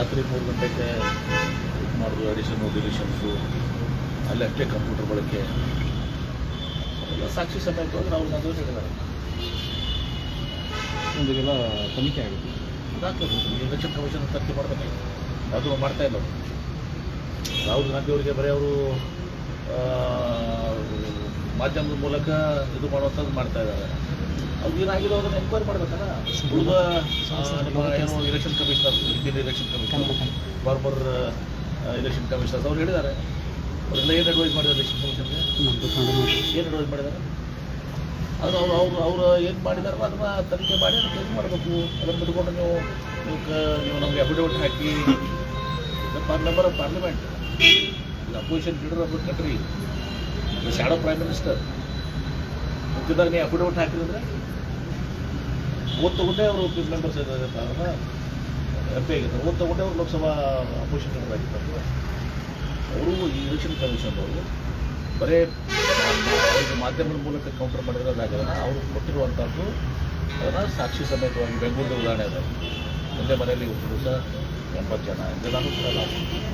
ರಾತ್ರಿ ಮೂರು ಗಂಟೆಗೆ ಇದು ಮಾಡೋದು ಅಡಿಷನು ಡಿಲಿಷನ್ಸು ಅಲ್ಲಿ ಅಷ್ಟೇ ಕಂಪ್ಯೂಟರ್ ಬಳಕೆ. ಎಲ್ಲ ಸಾಕ್ಷಿ ಸಮೇತ ಹೋದ್ರೆ ಅವ್ರು ಸಂತೋಷ ಹೇಳಿದ್ದಾರೆ ಇದೆಲ್ಲ ತನಿಖೆ ಆಗುತ್ತೆ. ಇದಾಗ್ತದೆ ಎಲೆಕ್ಷನ್ ಕಮಿಷನ್ ತನಿಖೆ ಮಾಡ್ತಾನೆ ಅದು ಮಾಡ್ತಾ ಇಲ್ಲ ಅವರು. ರಾಹುಲ್ ಗಾಂಧಿ ಅವರಿಗೆ ಬರೀ ಅವರು ಮಾಧ್ಯಮದ ಮೂಲಕ ಇದು ಮಾಡುವಂಥದ್ದು ಮಾಡ್ತಾ ಇದ್ದಾರೆ. ಅದನ್ನು ಮಾಡ್ಬೇಕಲ್ಲ? ಉಳಿದ ನಮ್ಮ ಏನು election commissioner Indian election commissioner barber election commissioners ಅವ್ರು ಹೇಳಿದ್ದಾರೆ. ಅವರೆಲ್ಲ ಏನು ಅಡ್ವೈಸ್ ಮಾಡಿದ್ದಾರೆ ಎಲೆಕ್ಷನ್ ಕಮಿಷನ್ಗೆ ಏನು ಅಡ್ವೈಸ್ ಮಾಡಿದ್ದಾರೆ? ಅದು ಅವ್ರು ಅವ್ರು ಅವರು ಏನು ಅದನ್ನ ತನಿಖೆ ಮಾಡಿ ಅದಕ್ಕೆ ಮಾಡಬೇಕು. ಅದನ್ನು ಬಿಟ್ಕೊಂಡು ನೀವು ನಮಗೆ affidavit hockey member of parliament opposition leader of the country shadow prime minister ಮುಖ್ಯದಾಗ ನೀವು ಅಫಿಡವಿಟ್ ಹಾಕಿದ್ರೆ? ತಗೊಂಡೇ ಅವರು ಮೆಂಬರ್ಸ್ ಇರ್ತಾರಲ್ಲ ಎಂ ಪಿ ಆಗಿದ್ದಾರೆ. ಓದ್ ಅವರು ಲೋಕಸಭಾ ಅಪೋಸಿಷನ್ ಲೀಡರ್ ಆಗಿದ್ದಾರೆ. ಅವರು ಈ ಎಲೆಕ್ಷನ್ ಕಮಿಷನ್ ಅವರು ಬರೀ ಮಾಧ್ಯಮದ ಮೂಲಕ ಕೌಂಟರ್ ಮಾಡಿದ್ರೆ ಅದಾಗಲ್ಲ ಅವರು ಕೊಟ್ಟಿರುವಂಥದ್ದು ಅದನ್ನು ಸಾಕ್ಷಿ ಸಮೇತವಾಗಿ ಬೆಂಗಳೂರು ಉದಾಹರಣೆ ಅದ. ಒಂದೇ ಮನೆಯಲ್ಲಿ ಒಂದು ದಿವಸ ಎಂಬತ್ತು ಜನ, ಇದೆಲ್ಲನೂ ಕೂಡ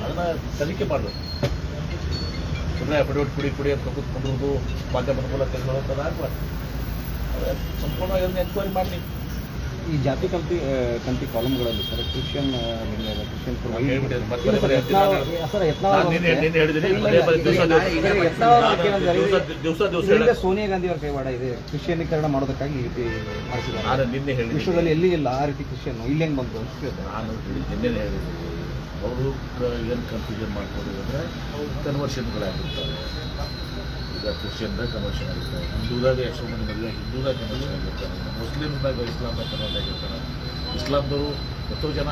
ಅದನ್ನು ತನಿಖೆ ಮಾಡಬೇಕು. ಸುಮ್ಮನೆ ಅಫಿಡವಿಟ್ ಕುಡಿ ಕುಡಿ ಅಂತ ಕೂತ್ಕೊಂಡಿರೋದು ಮಾಧ್ಯಮದ ಮೂಲಕ ಹೇಳೋಂಥದ್ದು ಅದೇ ಸಂಪೂರ್ಣವಾಗಿ ಅದನ್ನ ಎನ್ಕ್ವೈರಿ ಮಾಡಲಿ. ಈ ಜಾತಿ ಕಂತಿ ಕಂತಿ ಕಾಲಮ್ಗಳಲ್ಲಿ sir Christian sir Sonia Gandhi ಅವರ ಕೈವಾಡ ಇದೆ. ಕ್ರಿಶ್ಚಿಯನೀಕರಣ ಮಾಡೋದಕ್ಕಾಗಿ ಈ ರೀತಿ ಮಾಡಿಸಿದ್ದಾರೆ ವಿಶ್ವದಲ್ಲಿ ಎಲ್ಲಿ ಇಲ್ಲ ಆ ರೀತಿ ಕ್ರಿಶ್ಚಿಯನ್? ಇಲ್ಲಿ ಹೆಂಗ್ ಬಂತು ಅಂತ ಕೇಳ್ತಾರೆ. ಅವರು ಏನು ಕನ್ಫ್ಯೂಷನ್ ಮಾಡ್ಕೊಂಡಿದ್ರೆ ಕನ್ವರ್ಷನ್ಗಳಾಗಿರ್ತಾರೆ ಈಗ ಕ್ರಿಶ್ಚಿಯನ್ದಾಗ ಕನ್ವರ್ಷನ್ ಆಗಿರ್ತಾರೆ ಹಿಂದೂದಾಗ ಎಷ್ಟೋ ಮಂದಿ ಮದುವೆ, ಹಿಂದೂದಾಗ ಕನ್ವರ್ಷನ್ ಆಗಿರ್ತಾರೆ ಮುಸ್ಲಿಮ್ದಾಗ ಇಸ್ಲಾಮ್ದಾಗ ಕನ್ವರ್ಟ್ ಆಗಿರ್ತಾರೆ. ಇಸ್ಲಾಮ್ದವರು ಎಷ್ಟೋ ಜನ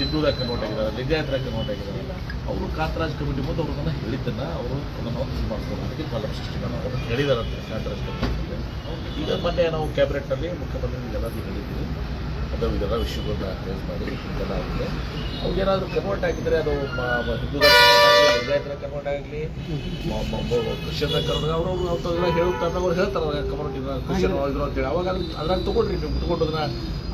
ಹಿಂದೂದಾಗ ಕನ್ವರ್ಟ್ ಆಗಿದ್ದಾರೆ, ಲಿಂಗಾಯತರಾಗ ಕನ್ವರ್ಟ್ ಆಗಿದ್ದಾರೆ. ಅವರು ಕಾಂತರಾಜ್ ಕಮಿಟಿ ಮುಂದೆ ಅವ್ರನ್ನ ಹೇಳಿದ್ದನ್ನು ಅವರು ಅದನ್ನು ಇದು ಮಾಡ್ಕೊಂಡು ಅದಕ್ಕೆ ಕಾಲ ಸೃಷ್ಟಿ ಮಾಡೋದು ಹೇಳಿದಾರಂತೆ ಕಾಂತರಾಜ್ ಕಮಿಟಿ ಈಗ ಮೊನ್ನೆ ನಾವು ಕ್ಯಾಬಿನೆಟ್ನಲ್ಲಿ ಎಲ್ಲರಿಗೂ ಹೇಳಿದ್ದೀವಿ ಅದು ಇದೆಲ್ಲ ವಿಷಯಗಳನ್ನ ರೇಸ್ ಮಾಡಿ ಇದೆಲ್ಲ ಆಗಿದೆ ಅವ್ರಿಗೇನಾದರೂ ಕನ್ವರ್ಟ್ ಆಗಿದ್ರೆ ಅದು ಹಿಂದೂ ಲಿಂಗಾಯತರ ಕನ್ವರ್ಟ್ ಆಗಲಿ ಕ್ರಿಶ್ಚಿಯನ್ ಕನ್ವರ್ಟ್ ಅವ್ರವ್ರು ಅವ್ರೆಲ್ಲ ಹೇಳ್ತಾರೆ ಅವ್ರು ಹೇಳ್ತಾರೆ ಕನ್ವರ್ಟ್ ಇದ್ರೆ ಕ್ರಿಶ್ಚಿಯನ್ ಇದ್ರು ಅಂತೇಳಿ. ಅವಾಗ ಅದ್ರ ಅದ್ರಾಗ ತೊಗೊಂಡ್ರಿ ನೀವು ಅದನ್ನ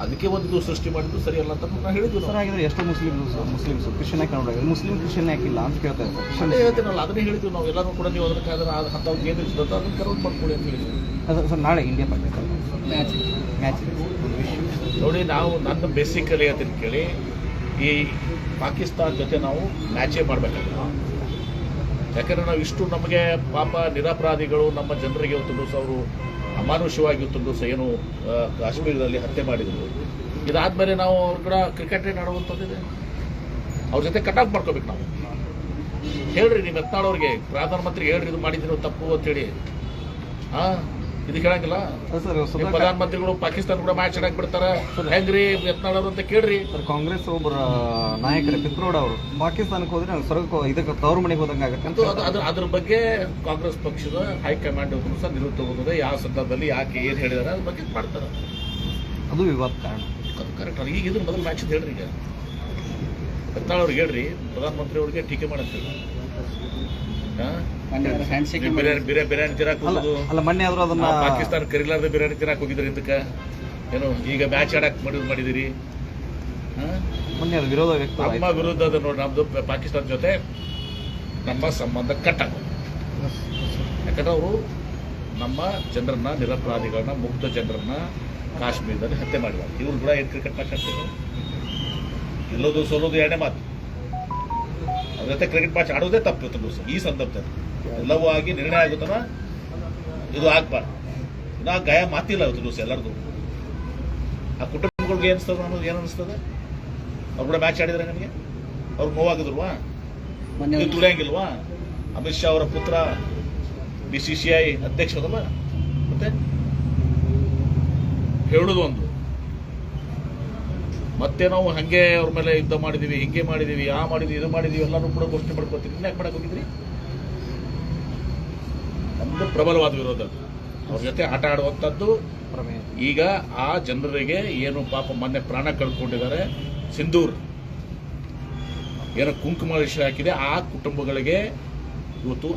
ಅದಕ್ಕೆ ಒಂದು ಸೃಷ್ಟಿ ಮಾಡಿದ್ದು ಸರಿ ಅಲ್ಲ ಅಂತ ನಾನು ಹೇಳಿದ್ದು ಸರ್ ಆಗಿದ್ರೆ ಎಷ್ಟು Muslim Muslims Christian Kannada Muslim Christian ಯಾಕಿಲ್ಲ ಅಂತ ಕೇಳ್ತಾರೆ ಇದ್ದಾರೆ. ಕ್ರಿಶ್ಚಿಯನ್ ಹೇಳ್ತೀನಲ್ಲ ಅದನ್ನೇ ಹೇಳಿದ್ವಿ ನಾವು. ಎಲ್ಲರೂ ಕೂಡ ನೀವು ಅದಕ್ಕೆ ಅದನ್ನ ಅಂಥವ್ರಿಗೆ ಏನು ಇರ್ತದೆ ಅದನ್ನು ಕನ್ವರ್ಟ್ ಮಾಡ್ಕೊಳ್ಳಿ ಅಂತ ಹೇಳಿದ್ವಿ. ಅದು ಸರ್ ನಾಳೆ ಇಂಡಿಯಾ ಪಾಕಿಸ್ತಾನ. ಮ್ಯಾಚ್ ಮ್ಯಾಚ್ ನೋಡಿ ನಾವು ನನ್ನ ಬೇಸಿಕಲಿ ಅದನ್ನು ಕೇಳಿ, ಈ ಪಾಕಿಸ್ತಾನ ಜೊತೆ ನಾವು ಮ್ಯಾಚೇ ಮಾಡಬೇಕಾಗಿಲ್ಲ ಯಾಕಂದರೆ ನಾವು ಇಷ್ಟು ನಮಗೆ ಪಾಪ ನಿರಪರಾಧಿಗಳು ನಮ್ಮ ಜನರಿಗೆ ದಿವಸ ಅವರು ಅಮಾನುಷವಾಗಿ ದಿವಸ ಏನು ಕಾಶ್ಮೀರದಲ್ಲಿ ಹತ್ಯೆ ಮಾಡಿದರು. ಇದಾದಮೇಲೆ ನಾವು ಅವ್ರ ಕೂಡ ಕ್ರಿಕೆಟೇ ಆಡುವಂಥದ್ದಿದೆ ಅವ್ರ ಜೊತೆ ಕಟ್ ಆಫ್ ಮಾಡ್ಕೋಬೇಕು ನಾವು. ಹೇಳ್ರಿ ನೀವು ಯತ್ನಾಳವ್ರಿಗೆ ಪ್ರಧಾನಮಂತ್ರಿಗೆ ಹೇಳ್ರಿ, ಇದು ಮಾಡಿದ್ರು ತಪ್ಪು ಅಂತೇಳಿ ಹಾಂ ಇದು ಕೇಳಂಗಿಲ್ಲ ಪ್ರಧಾನಮಂತ್ರಿಗಳು ಪಾಕಿಸ್ತಾನ ಕೂಡ ಮ್ಯಾಚ್ ಆಡಕ್ ಬಿಡ್ತಾರ. ಹೆಂಗ್ರಿ ಯತ್ನಾಳ್ ಅಂತ ಕೇಳ್ರಿ. ಕಾಂಗ್ರೆಸ್ ಒಬ್ಬರ ನಾಯಕರ ಪಿತ್ರೋಡ್ ಅವರು. ಪಾಕಿಸ್ತಾನಕ್ಕೆ ಹೋದ್ರೆ ಸ್ವರ್ಗ ಇದಕ್ಕೆ ತವರು ಮನೆಗೆ ಹೋದಂಗೆ ಆಗುತ್ತೆ ಅಂತೂ ಅದು ಅದ್ರ ಅದ್ರ ಬಗ್ಗೆ ಕಾಂಗ್ರೆಸ್ ಪಕ್ಷದ ಹೈಕಮಾಂಡ್ ಅವರು ಸಹ ನಿಲುವು ತಗೋತದೆ ಯಾವ ಸಂದರ್ಭದಲ್ಲಿ ಯಾಕೆ ಏನು ಹೇಳಿದಾರೆ ಅದ್ರ ಬಗ್ಗೆ ಮಾಡ್ತಾರೆ. ಅದು ವಿವಾದ ಕಾರಣ. ಅದು ಕರೆಕ್ಟ್ ಈಗ ಇದ್ರ ಮೊದಲು ಮ್ಯಾಚ್ ಹೇಳ್ರಿ ಈಗ. ಯತ್ನಾಳ್ ಅವ್ರಿಗೆ ಹೇಳ್ರಿ ಪ್ರಧಾನಮಂತ್ರಿ ಅವ್ರಿಗೆ ಟೀಕೆ ಮಾಡಂತ ಬಿರಿಯಾನಿ ಬಿರಿಯಾನಿ ಬಿರಿಯಾನಿ ತಿನ್ನಕ್ ಅಲ್ಲ ಹೋಗೋದು ಅಲ್ಲ ಮೊನ್ನೆ ಆದ್ರೂ ಅದನ್ನ ಪಾಕಿಸ್ತಾನ ಕರಿಲಾರ್ದ ಬಿರಿಯಾನಿ ತಿನ್ನಕ್ ಹೋಗಿದ್ರಿ ಇದಕ್ಕೆ. ಏನು ಈಗ ಮ್ಯಾಚ್ ಆಡಕ್ ಮಾಡಿದ್ ಮಾಡಿದಿರಿ. ಮೊನ್ನೆ ಅದು ವಿರೋಧ ನಮ್ಮ ವಿರೋಧ ಅದ ನೋಡಿ ನಮ್ದು ಪಾಕಿಸ್ತಾನ ಜೊತೆ ನಮ್ಮ ಸಂಬಂಧ ಕಟ್ಟ. ಯಾಕಂದ್ರೆ ಅವರು ನಮ್ಮ ಜನರನ್ನ ನಿರಪರಾಧಿಗಳನ್ನ ಮುಗ್ಧ ಜನರನ್ನ ಕಾಶ್ಮೀರದಲ್ಲಿ ಹತ್ಯೆ ಮಾಡಿದ್ದಾರೆ. ಇವ್ರು ಕೂಡ ಏನು ಕ್ರಿಕೆಟ್ ಮ್ಯಾಚ್ ಆಡ್ತಿದ್ರು ಎಲ್ಲೋದು ಸೋಲೋದು ಎರಡನೇ ಮಾತು. ಅವ್ರ ಜೊತೆ ಕ್ರಿಕೆಟ್ ಮ್ಯಾಚ್ ಆಡೋದೇ ತಪ್ಪು ಇವತ್ತು ದಿವಸ ಈ ಸಂದರ್ಭದಲ್ಲಿ. ಎಲ್ಲವೂ ಆಗಿ ನಿರ್ಣಯ ಆಗುತ್ತನ ಇದು ಆಗ್ಬಾರ್ದು. ನಾ ಗಾಯ ಮಾತಿಲ್ಲ ಇವತ್ತು ದಿವಸ ಎಲ್ಲರಿಗೂ ಆ ಕುಟುಂಬಗಳಿಗೆ ಏನು ಅನಿಸ್ತದೆ ಅನ್ನೋದು ಏನು ಅನಿಸ್ತದೆ? ಅವ್ರು ಕೂಡ ಮ್ಯಾಚ್ ಆಡಿದ್ರೆ ನನಗೆ ಅವ್ರು ನೋವಾಗಿದ್ರಲ್ವಾ ನೀವು ತುಳಿಯಂಗಿಲ್ವಾ? ಅಮಿತ್ ಶಾ ಅವರ ಪುತ್ರ ಬಿ ಸಿ ಸಿ ಐ ಅಧ್ಯಕ್ಷ ಅದಲ್ಲ ಮತ್ತೆ? ಹೇಳುದು ಒಂದು ಮತ್ತೆ ನಾವು ಹಂಗೆ ಅವ್ರ ಮೇಲೆ ಯುದ್ಧ ಮಾಡಿದೀವಿ, ಹಿಂಗೆ ಮಾಡಿದೀವಿ, ಆ ಮಾಡಿದೀವಿ, ಇದು ಮಾಡಿದೀವಿ ಎಲ್ಲರೂ ಕೂಡ ಘೋಷಣೆ ಮಾಡ್ಕೊತೀವಿ ಯಾಕೆ ಮಾಡಕ್ಕೆ ಹೋಗಿದ್ರಿ? ನಮ್ದು ಪ್ರಬಲವಾದ ವಿರೋಧ ಅವ್ರ ಜೊತೆ ಆಟ ಆಡುವಂಥದ್ದು. ಈಗ ಆ ಜನರಿಗೆ ಏನು ಪಾಪ ಮೊನ್ನೆ ಪ್ರಾಣ ಕಳ್ಕೊಂಡಿದ್ದಾರೆ. ಸಿಂಧೂರ್. ಏನೋ ಕುಂಕುಮ ವಿಷಯ ಹಾಕಿದೆ. ಆ ಕುಟುಂಬಗಳಿಗೆ ಇವತ್ತು